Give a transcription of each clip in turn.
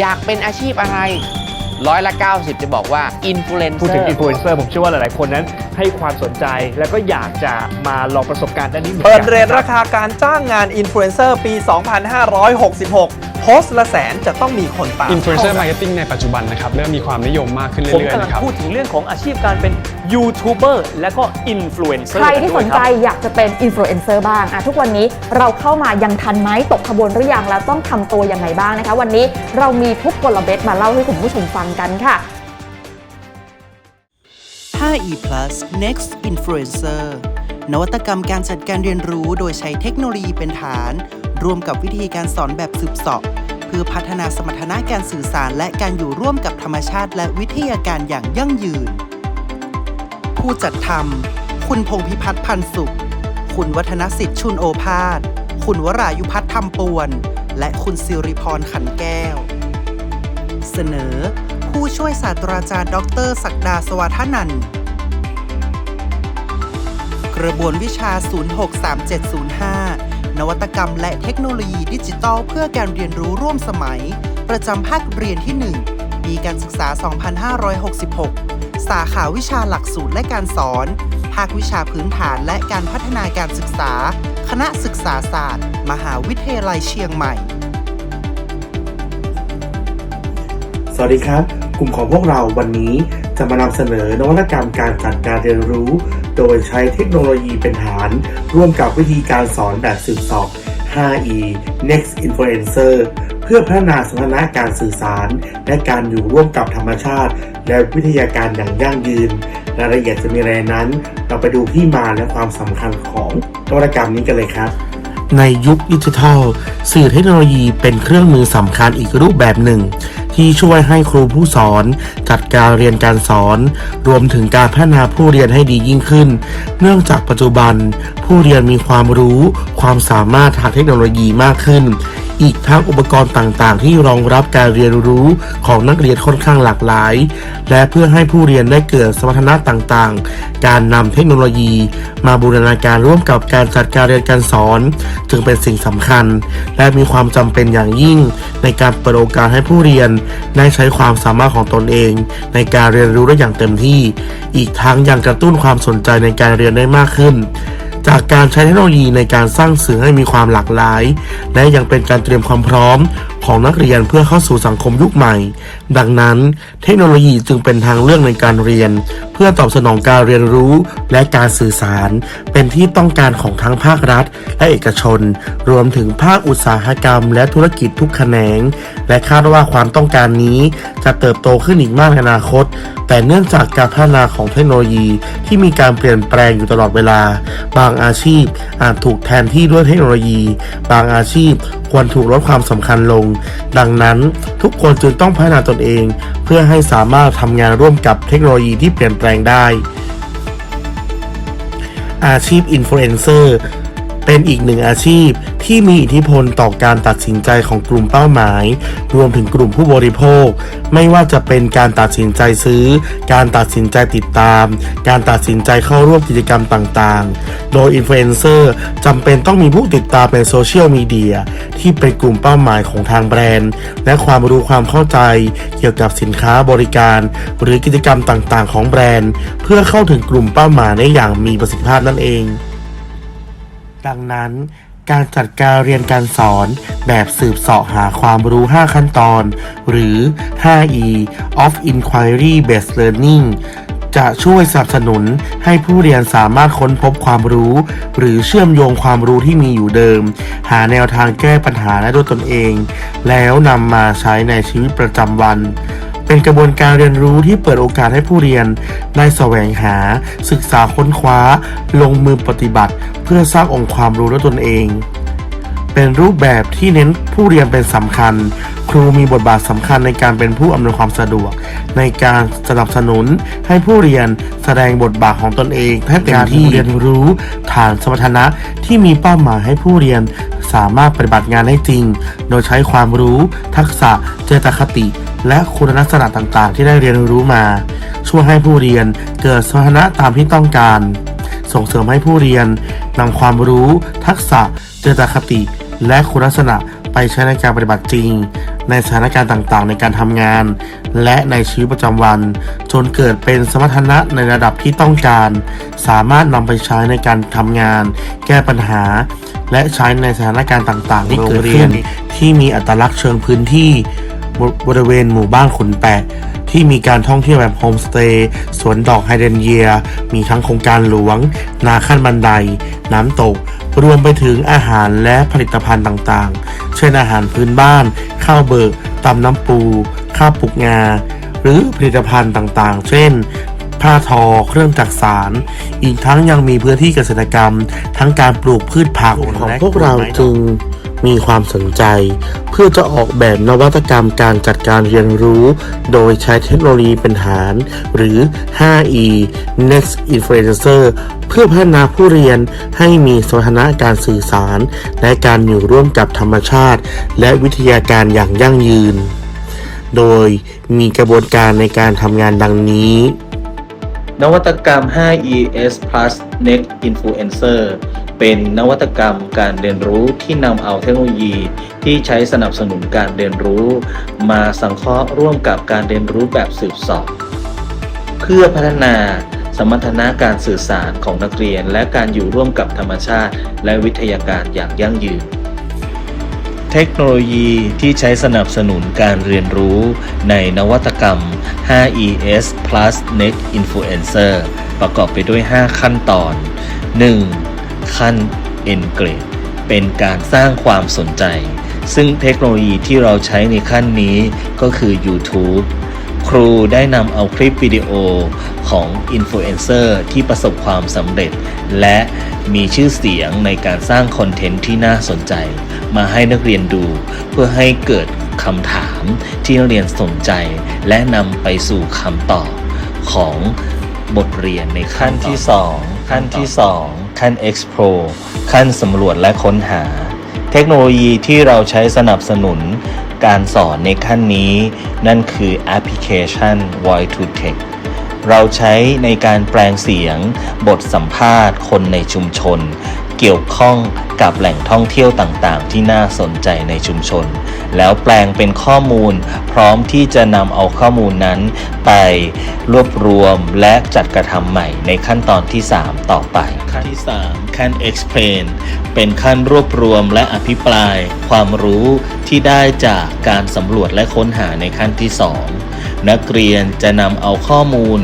อยากเป็นอาชีพอะไรร้อยละ 90 จะบอกว่าอินฟลูเอนเซพูดอถึงร์อินฟลูเอนเซอร์ผมเชื่อว่าหลาย ๆ คนนั้นให้ความสนใจแล้วก็อยากจะมาลองประสบการณ์ด้านนี้หมือนเปิกัดเรทราคาการจ้างงานอินฟลูเอนเซอร์ปี 2566 โพสต์ละแสนจะต้องมีคนตามอินฟลูเอนเซอร์มาร์เก็ตติ้งในปัจจุบันนะครับ เริ่มมีความนิยมมากขึ้นผมเรื่อยๆกำลังนะครับ พูดถึงเรื่องของอาชีพการเป็น ยูทูบเบอร์และก็อินฟลูเอนเซอร์ใครที่สนใจอยากจะเป็นอินฟลูเอนเซอร์บ้างอะทุกวันนี้เราเข้ามายังทันไหมตกขบวนหรือยังแล้วต้องทำตัวยังไงบ้างนะคะ วันนี้เรามีทุกกลเม็ดมาเล่าให้คุณผู้ชมฟังกันค่ะ 5e plus next influencer นวัตกรรมการจัดการเรียนรู้โดยใช้เทคโนโลยีเป็นฐาน รวมกับวิธีการสอนแบบสืบเสอบเพื่อพัฒนาสมรรถนะการสื่อสาร และการอยู่ร่วมกับธรรมชาติ และวิทยาการอย่างยั่งยืน ผู้จัดทำคุณพงพิพัฒน์พันสุข คุณวัฒนสิทธิ์ชุนโอภาส คุณวรายุพัฒน์ธรรมปวน และคุณสิริพรขันแก้ว เสนอ ผู้ช่วยศาสตราจารย์ ดรศักดาสวัฒนันกระบวนวิชา 063705 นวัตกรรมและเทคโนโลยีดิจิทัลเพื่อการเรียนรู้ร่วมสมัย ประจำภาคเรียนที่ 1 ปีการศึกษา 2566 สาขาวิชาหลักสูตรและการสอน ภาควิชาพื้นฐานและการพัฒนาการศึกษา คณะศึกษาศาสตร์ มหาวิทยาลัยเชียงใหม่ สวัสดีครับ กลุ่มของพวกเราวันนี้จะมานำเสนอนวัตกรรมการจัดการเรียนรู้ โดยใช้เทคโนโลยีเป็นฐาน ร่วมกับวิธีการสอนแบบสืบสอบ 5e next influencer เพื่อพัฒนาสมรรถนะการสื่อสาร และการอยู่ร่วมกับธรรมชาติ และวิทยาการอย่างยั่งยืนรายละเอียดจะมีอะไรนั้น เราไปดูที่มาและความสำคัญของนวัตกรรมนี้กันเลยครับ ในยุคดิจิทัล สื่อเทคโนโลยีเป็นเครื่องมือสำคัญอีกรูปแบบหนึ่ง ที่ช่วยให้ครูผู้สอน จัดการเรียนการสอน รวมถึงการพัฒนาผู้เรียนให้ดียิ่งขึ้น เนื่องจากปัจจุบัน ผู้เรียนมีความรู้ ความสามารถทางเทคโนโลยีมากขึ้น อีกทั้งอุปกรณ์ต่างๆ ที่รองรับการเรียนรู้ของนักเรียนค่อนข้างหลากหลาย และเพื่อให้ผู้เรียนได้เกิดสมรรถนะต่างๆ การนำเทคโนโลยี มาบูรณาการร่วมกับการจัดการเรียนการสอน จึงเป็นสิ่งสำคัญ และมีความจำเป็นอย่างยิ่ง ในการเปิดโอกาสให้ผู้เรียนได้ใช้ความสามารถของตนเอง ในการเรียนรู้ได้อย่างเต็มที่ อีกทั้งยังกระตุ้นความสนใจในการเรียนได้มากขึ้น จากการใช้เทคโนโลยีในการสร้างสื่อให้มีความหลากหลาย และยังเป็นการเตรียมความพร้อม ของนักเรียนเพื่อเข้าสู่สังคมยุคใหม่ ดังนั้น เทคโนโลยีจึงเป็นทางเลือกในการเรียน เพื่อตอบสนองการเรียนรู้และการสื่อสาร เป็นที่ต้องการของทั้งภาครัฐ และเอกชน รวมถึงภาคอุตสาหกรรม และธุรกิจทุกแขนง และคาดว่าความต้องการนี้จะเติบโตขึ้นอีกมากในอนาคต แต่เนื่องจากการพัฒนาของเทคโนโลยีที่มีการเปลี่ยนแปลงอยู่ตลอดเวลา บางอาชีพอาจถูกแทนที่ด้วยเทคโนโลยี บางอาชีพ ควรถูกลดความสำคัญลง ดังนั้นทุกคนจึงต้องพัฒนาตนเอง เพื่อให้สามารถทำงานร่วมกับเทคโนโลยีที่เปลี่ยนแปลงได้ อาชีพอินฟลูเอนเซอร์ เป็นอีกหนึ่งอาชีพที่มีอิทธิพลต่อการตัดสินใจของกลุ่มเป้าหมาย รวมถึงกลุ่มผู้บริโภค ไม่ว่าจะเป็นการตัดสินใจซื้อ การตัดสินใจติดตาม การตัดสินใจเข้าร่วมกิจกรรมต่างๆ โดยอินฟลูเอนเซอร์จำเป็นต้องมีผู้ติดตามในโซเชียลมีเดียที่เป็นกลุ่มเป้าหมายของทางแบรนด์ และความรู้ความเข้าใจ เกี่ยวกับสินค้าบริการ หรือกิจกรรมต่างๆ ของแบรนด์ เพื่อเข้าถึงกลุ่มเป้าหมายได้อย่างมีประสิทธิภาพนั่นเอง ดังนั้น การจัดการเรียนการสอนแบบสืบเสาะหาความรู้ 5 ขั้นตอน หรือ 5E of Inquiry Based Learning จะช่วยสนับสนุนให้ผู้เรียนสามารถค้นพบความรู้ หรือเชื่อมโยงความรู้ที่มีอยู่เดิม หาแนวทางแก้ปัญหาได้ด้วยตนเอง แล้วนำมาใช้ในชีวิตประจำวัน เป็นกระบวนการเรียนรู้ที่เปิดโอกาสให้ผู้เรียน ได้แสวงหา ศึกษาค้นคว้า ลงมือปฏิบัติ เพื่อสร้างองค์ความรู้ด้วยตนเอง เป็นรูปแบบที่เน้นผู้เรียนเป็นสำคัญ ครูมีบทบาทสำคัญในการเป็นผู้อำนวยความสะดวก ในการสนับสนุนให้ผู้เรียนแสดงบทบาทของตนเองให้เต็มที่เรียนรู้ฐานสมรรถนะที่มีเป้าหมายให้ผู้เรียน สามารถปฏิบัติงานได้จริง โดยใช้ความรู้ ทักษะ เจตคติ และคุณลักษณะต่างๆ ที่ได้เรียนรู้มา ช่วยให้ผู้เรียนเกิดสมรรถนะตามที่ต้องการ ส่งเสริมให้ผู้เรียนนำความรู้ ทักษะ เจตคติ และคุณลักษณะไปใช้ในการปฏิบัติจริง ในสถานการณ์ต่างๆ ในการทำงาน และในชีวิตประจำวัน จนเกิดเป็นสมรรถนะในระดับที่ต้องการ สามารถนำไปใช้ในการทำงาน แก้ปัญหา และใช้ในสถานการณ์ต่างๆที่เกิดขึ้นที่มีอัตลักษณ์เชิงพื้นที่บบริเวณหมู่บ้านขุนแปะที่มีการท่องเที่ยวแบบโฮมสเตย์ สวนดอกไฮเดรนเยีย มีทั้งโครงการหลวง นาขั้นบันได น้ำตก รวมไปถึงอาหารและผลิตภัณฑ์ต่างๆ เช่นอาหารพื้นบ้าน ข้าวเบิกตำน้ำปู ข้าวปลุกงา หรือผลิตภัณฑ์ต่างๆ เช่น ผ้าทอ เครื่องจักสานอีกทั้งยังมีพื้นที่เกษตรกรรม ทั้งการปลูกพืชผักของพวกเราจึงมีความสนใจ เพื่อจะออกแบบนวัตกรรมการจัดการเรียนรู้ โดยใช้เทคโนโลยีเป็นฐาน หรือ 5E Next Influencer เพื่อพัฒนาผู้เรียนให้มีสถานะการสื่อสาร และการอยู่ร่วมกับธรรมชาติ และวิทยาการอย่างยั่งยืน โดยมีกระบวนการในการทำงานดังนี้ นวัตกรรม 5ES Plus Next Influencer เป็นนวัตกรรมการเรียนรู้ที่นำเอาเทคโนโลยี ที่ใช้สนับสนุนการเรียนรู้ มาสังเคราะห์ร่วมกับการเรียนรู้แบบสืบสอบ เพื่อพัฒนาสมรรถนะการสื่อสารของนักเรียน และการอยู่ร่วมกับธรรมชาติ และวิทยาการอย่างยั่งยืน เทคโนโลยีที่ใช้สนับสนุนการเรียนรู้ในนวัตกรรม 5ES Plus Next Influencer ประกอบไปด้วย 5 ขั้นตอน 1. ขั้น Engage เป็นการสร้างความสนใจ ซึ่งเทคโนโลยีที่เราใช้ในขั้นนี้ก็คือ YouTube ครูได้นำเอาคลิปวิดีโอของอินฟลูเอนเซอร์ที่ประสบความสำเร็จ และมีชื่อเสียงในการสร้างคอนเทนต์ที่น่าสนใจ มาให้นักเรียนดู เพื่อให้เกิดคำถามที่นักเรียนสนใจ และนำไปสู่คำตอบของบทเรียนในขั้นที่ 2 ขั้นที่ 2 ขั้น explore ขั้นสำรวจและค้นหา เทคโนโลยีที่เราใช้สนับสนุน การสอนในขั้นนี้ นั่นคือแอปพลิเคชัน Voice to Text เราใช้ในการแปลงเสียง บทสัมภาษณ์คนในชุมชน เกี่ยวข้องกับแหล่งท่องเที่ยวต่างๆ ที่น่าสนใจในชุมชน แล้วแปลงเป็นข้อมูล พร้อมที่จะนำเอาข้อมูลนั้น ไปรวบรวมและจัดกระทำใหม่ในขั้นตอนที่ 3 ต่อไป ขั้นที่ 3 ขั้น explain เป็นขั้นรวบรวมและอภิปราย ความรู้ที่ได้จากการสำรวจและค้นหาในขั้นที่ 2 นักเรียนจะนำเอาข้อมูล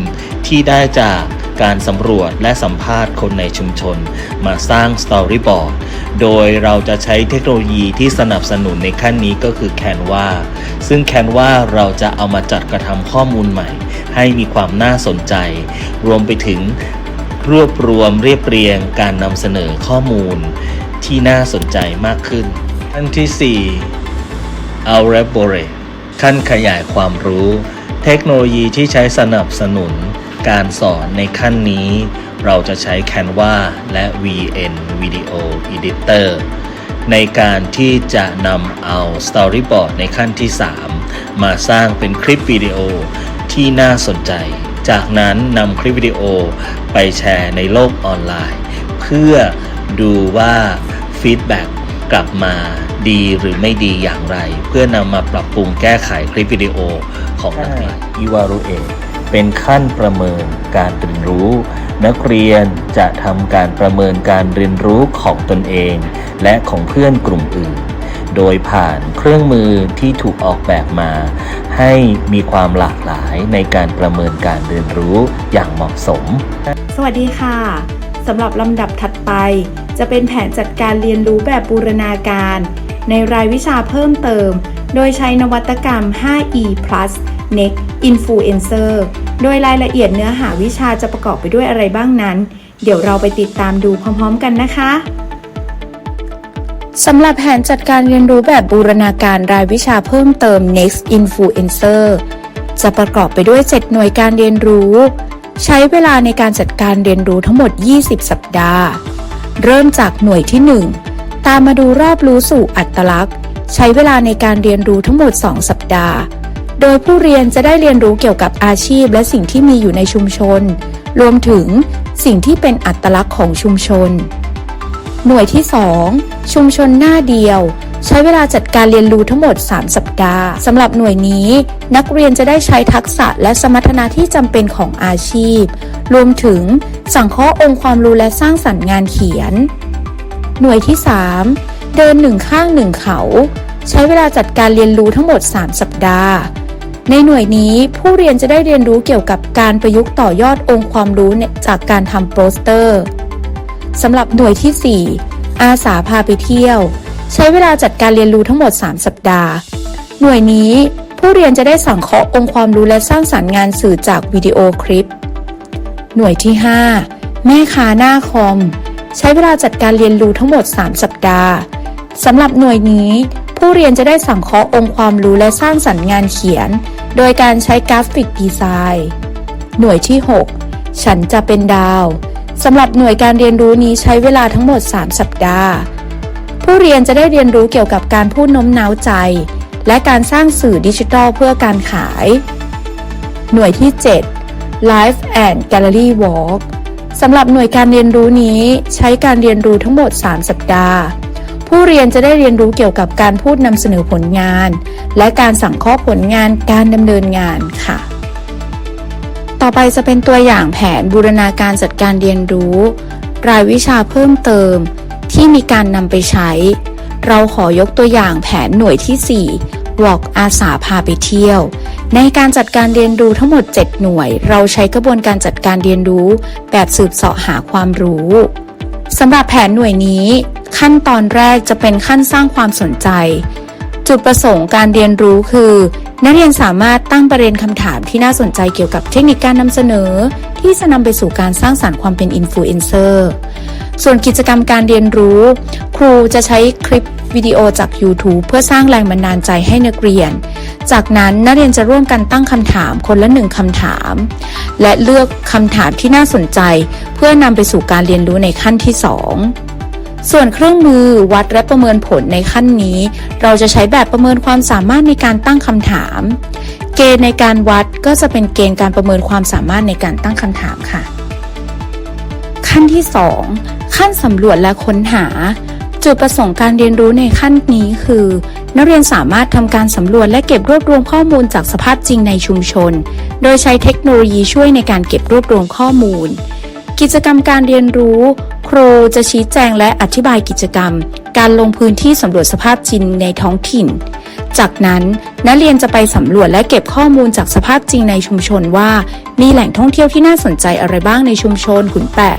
ที่ได้จาก การสำรวจและสัมภาษณ์คนในชุมชน มาสร้างสตอรี่บอร์ด โดยเราจะใช้เทคโนโลยีที่สนับสนุนในขั้นนี้ก็คือ Canva ซึ่ง Canva เราจะเอามาจัดกระทำข้อมูลใหม่ ให้มีความน่าสนใจ รวมไปถึงรวบรวมเรียบเรียงการนำเสนอข้อมูลที่น่าสนใจมากขึ้น ขั้นที่4 Elaborate ขั้นขยายความรู้ เทคโนโลยีที่ใช้สนับสนุน การสอนในขั้นนี้ เราจะใช้ Canva และ VN Video Editor ในการที่จะนำเอา Storyboard ในขั้นที่ 3 มาสร้างเป็นคลิปวิดีโอที่น่าสนใจ จากนั้นนำคลิปวิดีโอไปแชร์ในโลกออนไลน์ เพื่อดูว่าฟีดแบ็กกลับมาดีหรือไม่ดีอย่างไร เพื่อนำมาปรับปรุงแก้ไขคลิปวิดีโอของนักเรียน Evaluate เป็นขั้นประเมินการเรียนรู้ นักเรียนจะทำการประเมินการเรียนรู้ของตนเอง และของเพื่อนกลุ่มอื่น โดยผ่านเครื่องมือที่ถูกออกแบบมา ให้มีความหลากหลายในการประเมินการเรียนรู้อย่างเหมาะสม สวัสดีค่ะสำหรับลำดับถัดไป จะเป็นแผนจัดการเรียนรู้แบบบูรณาการ ในรายวิชาเพิ่มเติม โดยใช้นวัตกรรม 5E Next Influencer โดยรายละเอียดเนื้อหาวิชาจะประกอบไปด้วยอะไรบ้างนั้น เดี๋ยวเราไปติดตามดูพร้อมๆกันนะคะสำหรับแผนจัดการเรียนรู้แบบบูรณาการรายวิชาเพิ่มเติม Next Influencer จะประกอบไปด้วย 7 หน่วยการเรียนรู้ ใช้เวลาในการจัดการเรียนรู้ทั้งหมด 20 สัปดาห์ เริ่มจากหน่วยที่ 1 ตามมาดูรอบรู้สู่อัตลักษณ์ ใช้เวลาในการเรียนรู้ทั้งหมด 2 สัปดาห์ โดยผู้เรียนจะได้เรียนรู้เกี่ยวกับอาชีพ และสิ่งที่มีอยู่ในชุมชน รวมถึงสิ่งที่เป็นอัตลักษณ์ของชุมชน หน่วยที่ 2 ชุมชนหน้าเดียว ใช้เวลาจัดการเรียนรู้ทั้งหมด 3 สัปดาห์สำหรับหน่วยนี้ นักเรียนจะได้ใช้ทักษะและสมรรถนะที่จำเป็นของอาชีพ รวมถึงสังเคราะห์องค์ความรู้และสร้างสรรค์งานเขียน หน่วยที่ 3 เดินหนึ่งข้างหนึ่งเขา ใช้เวลาจัดการเรียนรู้ทั้งหมด 3 สัปดาห์ ในหน่วยนี้ผู้เรียนจะได้เรียนรู้เกี่ยวกับการประยุกต์ต่อยอดองค์ความรู้จากการทำโปสเตอร์สำหรับหน่วยที่ 4 อาสาพาไปเที่ยว ใช้เวลาจัดการเรียนรู้ทั้งหมด 3 สัปดาห์ หน่วยนี้ผู้เรียนจะได้สังเคราะห์องค์ความรู้และสร้างสรรค์งานสื่อจากวิดีโอคลิป หน่วยที่ 5 แม่ค้าหน้าคอม ใช้เวลาจัดการเรียนรู้ทั้งหมด 3 สัปดาห์สำหรับหน่วยนี้ ผู้เรียนจะได้สังเคราะห์องค์ความรู้และสร้างสรรค์งานเขียน โดยการใช้กราฟิกดีไซน์ หน่วยที่ 6 ฉันจะเป็นดาวสำหรับหน่วยการเรียนรู้นี้ใช้เวลาทั้งหมด 3 สัปดาห์ ผู้เรียนจะได้เรียนรู้เกี่ยวกับการพูดโน้มน้าวใจ และการสร้างสื่อดิจิทัลเพื่อการขาย หน่วยที่ 7 Life and Gallery Walk สำหรับหน่วยการเรียนรู้นี้ใช้การเรียนรู้ทั้งหมด 3 สัปดาห์ ผู้เรียนจะได้เรียนรู้เกี่ยวกับการพูดนำเสนอผลงาน และการสั่งข้อผลงานการดำเนินงานค่ะ ต่อไปจะเป็นตัวอย่างแผนบูรณาการจัดการเรียนรู้ รายวิชาเพิ่มเติม ที่มีการนำไปใช้ เราขอยกตัวอย่างแผนหน่วยที่ 4 บอกอาสาพาไปเที่ยว ในการจัดการเรียนรู้ทั้งหมด 7 หน่วย เราใช้กระบวนการจัดการเรียนรู้ แบบสืบเสาะหาความรู้ สำหรับแผนหน่วยนี้ ขั้นตอนแรกจะเป็นขั้นสร้างความสนใจ จุดประสงค์การเรียนรู้คือ นักเรียนสามารถตั้งประเด็นคำถามที่น่าสนใจเกี่ยวกับเทคนิคการนำเสนอ ที่จะนำไปสู่การสร้างสารรค์ความเป็นอินฟลูเอนเซอร์ ส่วนกิจกรรมการเรียนรู้ ครูจะใช้คลิปวิดีโอจาก YouTube เพื่อสร้างแรงบันดาลใจให้นักเรียน จากนั้นนักเรียนจะร่วมกันตั้งคำถามคนละหนึ่งคำถาม และเลือกคำถามที่น่าสนใจ เพื่อนำไปสู่การเรียนรู้ในขั้นที่ 2ส่วนเครื่องมือวัดและประเมินผลในขั้นนี้ เราจะใช้แบบประเมินความสามารถในการตั้งคำถาม เกณฑ์ในการวัดก็จะเป็นเกณฑ์การประเมินความสามารถในการตั้งคำถามค่ะ ขั้นที่ 2 ขั้นสำรวจและค้นหา จุดประสงค์การเรียนรู้ในขั้นนี้คือ นักเรียนสามารถทำการสำรวจและเก็บรวบรวมข้อมูลจากสภาพจริงในชุมชน โดยใช้เทคโนโลยีช่วยในการเก็บรวบรวมข้อมูล กิจกรรมการเรียนรู้ ครูจะชี้แจงและอธิบายกิจกรรม การลงพื้นที่สำรวจสภาพจริงในท้องถิ่น จากนั้นนักเรียนจะไปสำรวจและเก็บข้อมูลจากสภาพจริงในชุมชนว่า มีแหล่งท่องเที่ยวที่น่าสนใจอะไรบ้างในชุมชนขุนแปะ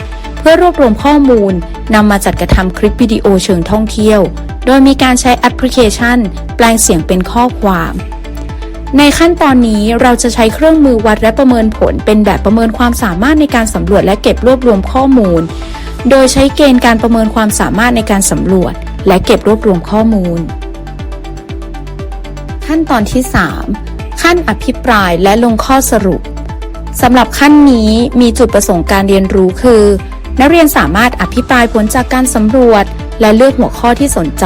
พื่อรวบรวมข้อมูลนำมาจัดกระทำคลิปวิดีโอเชิงท่องเที่ยว โดยมีการใช้แอปพลิเคชัน แปลงเสียงเป็นข้อความ ในขั้นตอนนี้เราจะใช้เครื่องมือวัดและประเมินผล เป็นแบบประเมินความสามารถในการสำรวจและเก็บรวบรวมข้อมูล โดยใช้เกณฑ์การประเมินความสามารถในการสำรวจ และเก็บรวบรวมข้อมูล ขั้นตอนที่ 3 ขั้นอภิปรายและลงข้อสรุปสำหรับขั้นนี้มีจุดประสงค์การเรียนรู้คือ นักเรียนสามารถอภิปรายผลจากการสำรวจ และเลือกหัวข้อที่สนใจ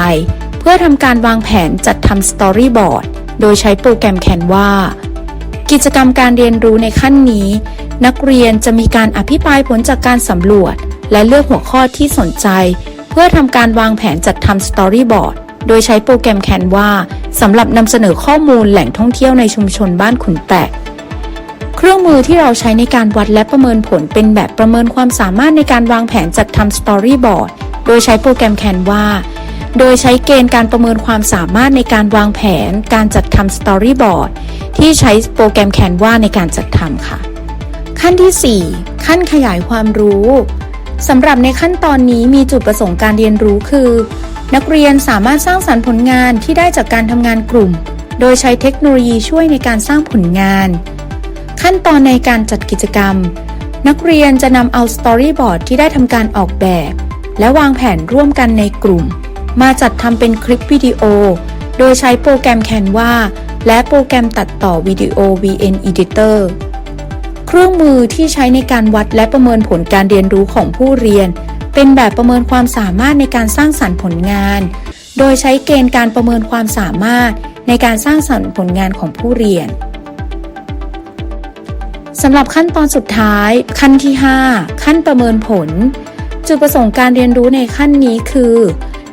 เพื่อทำการวางแผนจัดทำสตอรี่บอร์ดโดยใช้โปรแกรม Canva กิจกรรมการเรียนรู้ในขั้นนี้ นักเรียนจะมีการอภิปรายผลจากการสำรวจ และเลือกหัวข้อที่สนใจ เพื่อทำการวางแผนจัดทำสตอรี่บอร์ดโดยใช้โปรแกรม Canva สำหรับนำเสนอข้อมูลแหล่งท่องเที่ยวในชุมชนบ้านขุนแปะ เครื่องมือที่เราใช้ในการวัดและประเมินผลเป็นแบบประเมินความสามารถในการวางแผนจัดทำสตอรี่บอร์ดโดยใช้โปรแกรม Canva โดยใช้เกณฑ์การประเมินความสามารถในการวางแผนการจัดทำสตอรี่บอร์ดที่ใช้โปรแกรม Canva ในการจัดทำค่ะ ขั้นที่ 4 ขั้นขยายความรู้สำหรับในขั้นตอนนี้มีจุดประสงค์การเรียนรู้คือ นักเรียนสามารถสร้างสรรค์ผลงานที่ได้จากการทำงานกลุ่ม โดยใช้เทคโนโลยีช่วยในการสร้างผลงาน ขั้นตอนในการจัดกิจกรรม นักเรียนจะนำเอาสตอรี่บอร์ดที่ได้ทำการออกแบบ และวางแผนร่วมกันในกลุ่ม มาจัดทำเป็นคลิปวิดีโอ โดยใช้โปรแกรม Canva และโปรแกรมตัดต่อวิดีโอ VN Editor เครื่องมือที่ใช้ในการวัดและประเมินผลการเรียนรู้ของผู้เรียน เป็นแบบประเมินความสามารถในการสร้างสรรค์ผลงาน โดยใช้เกณฑ์การประเมินความสามารถในการสร้างสรรค์ผลงานของผู้เรียน สำหรับขั้นตอนสุดท้าย ขั้นที่ 5 ขั้นประเมินผล จุดประสงค์การเรียนรู้ในขั้นนี้คือ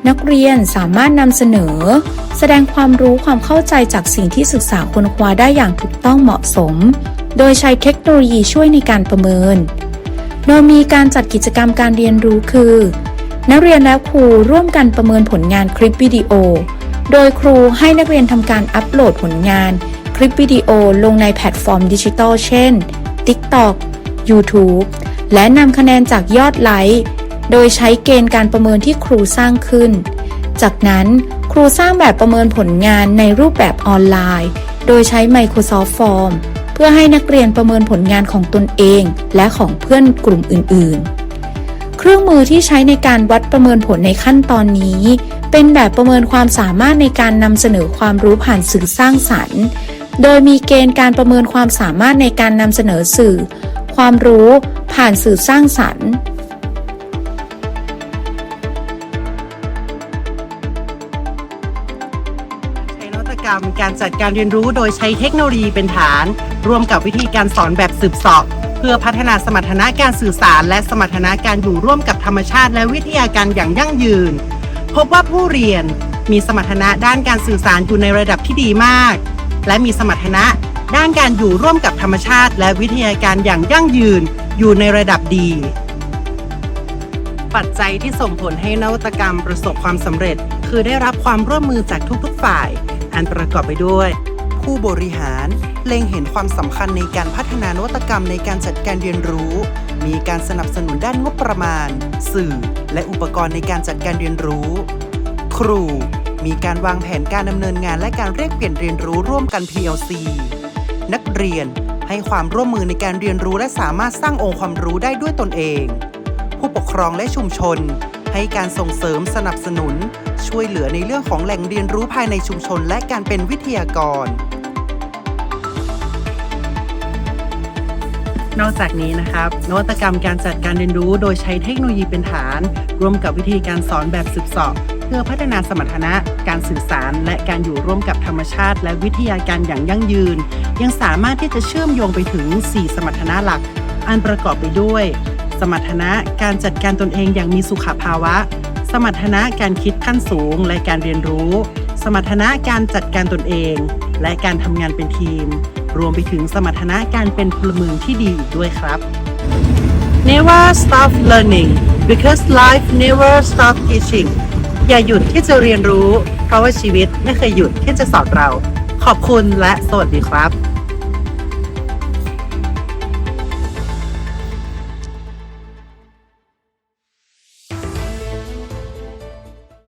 นักเรียนสามารถนำเสนอ แสดงความรู้ความเข้าใจจากสิ่งที่ศึกษาค้นคว้าได้อย่างถูกต้องเหมาะสม โดยใช้เทคโนโลยีช่วยในการประเมิน โดยมีการจัดกิจกรรมการเรียนรู้คือ นักเรียนและครูร่วมกันประเมินผลงานคลิปวิดีโอ โดยครูให้นักเรียนทำการอัปโหลดผลงานคลิปวิดีโอลงในแพลตฟอร์มดิจิทัลเช่น TikTok YouTube และนำคะแนนจากยอดไลค์ โดยใช้เกณฑ์การประเมินที่ครูสร้างขึ้น จากนั้นครูสร้างแบบประเมินผลงานในรูปแบบออนไลน์ โดยใช้ Microsoft Form เพื่อให้นักเรียนประเมินผลงานของตนเองและของเพื่อนกลุ่มอื่น ๆ เครื่องมือที่ใช้ในการวัดประเมินผลในขั้นตอนนี้ เป็นแบบประเมินความสามารถในการนำเสนอความรู้ผ่านสื่อสร้างสรรค์ โดยมีเกณฑ์การประเมินความสามารถในการนำเสนอสื่อ ความรู้ผ่านสื่อสร้างสรรค์ ใช้นวัตกรรมการจัดการเรียนรู้โดยใช้เทคโนโลยีเป็นฐาน ร่วมกับวิธีการสอนแบบสืบเสอบเพื่อพัฒนาสมรรถนะการสื่อสาร และสมรรถนะการอยู่ร่วมกับธรรมชาติ และวิทยาการอย่างยั่งยืน พบว่าผู้เรียนมีสมรรถนะด้านการสื่อสารอยู่ในระดับที่ดีมาก และมีสมรรถนะ ด้านการอยู่ร่วมกับธรรมชาติ และวิทยาการอย่างยั่งยืนอยู่ในระดับดี ปัจจัยที่ส่งผลให้นวัตกรรมประสบความสำเร็จ คือได้รับความร่วมมือจากทุกๆฝ่าย อันประกอบไปด้วย ผู้บริหารเล็งเห็นความสำคัญในการพัฒนานวัตกรรมในการจัดการเรียนรู้ มีการสนับสนุนด้านงบประมาณ สื่อ และอุปกรณ์ในการจัดการเรียนรู้ ครู มีการวางแผนการดำเนินงานและการเรียกเปลี่ยนเรียนรู้ร่วมกัน PLC นักเรียนให้ความร่วมมือในการเรียนรู้และสามารถสร้างองค์ความรู้ได้ด้วยตนเอง ผู้ปกครองและชุมชน ให้การส่งเสริมสนับสนุน ช่วยเหลือในเรื่องของแหล่งเรียนรู้ภายในชุมชนและการเป็นวิทยากร นอกจากนี้นะครับ นวัตกรรมการจัดการเรียนรู้โดยใช้เทคโนโลยีเป็นฐาน ร่วมกับวิธีการสอนแบบสืบสอบ พื่อพัฒนาสมรรถนะ การสื่อสาร และการอยู่ร่วมกับธรรมชาติ และวิทยาการอย่างยั่งยืน ยังสามารถที่จะเชื่อมโยงไปถึง 4 สมรรถนะหลัก อันประกอบไปด้วย สมรรถนะการจัดการตนเองอย่างมีสุขภาวะ สมรรถนะการคิดขั้นสูง และการเรียนรู้ สมรรถนะการจัดการตนเอง และการทำงานเป็นทีม รวมไปถึงสมรรถนะการเป็นพลเมืองที่ดีอีกด้วยครับ Never stop learning because life never stop teaching อย่าหยุดที่จะเรียนรู้ เพราะว่าชีวิตไม่เคยหยุดที่จะสอนเรา ขอบคุณและสวัสดีครับ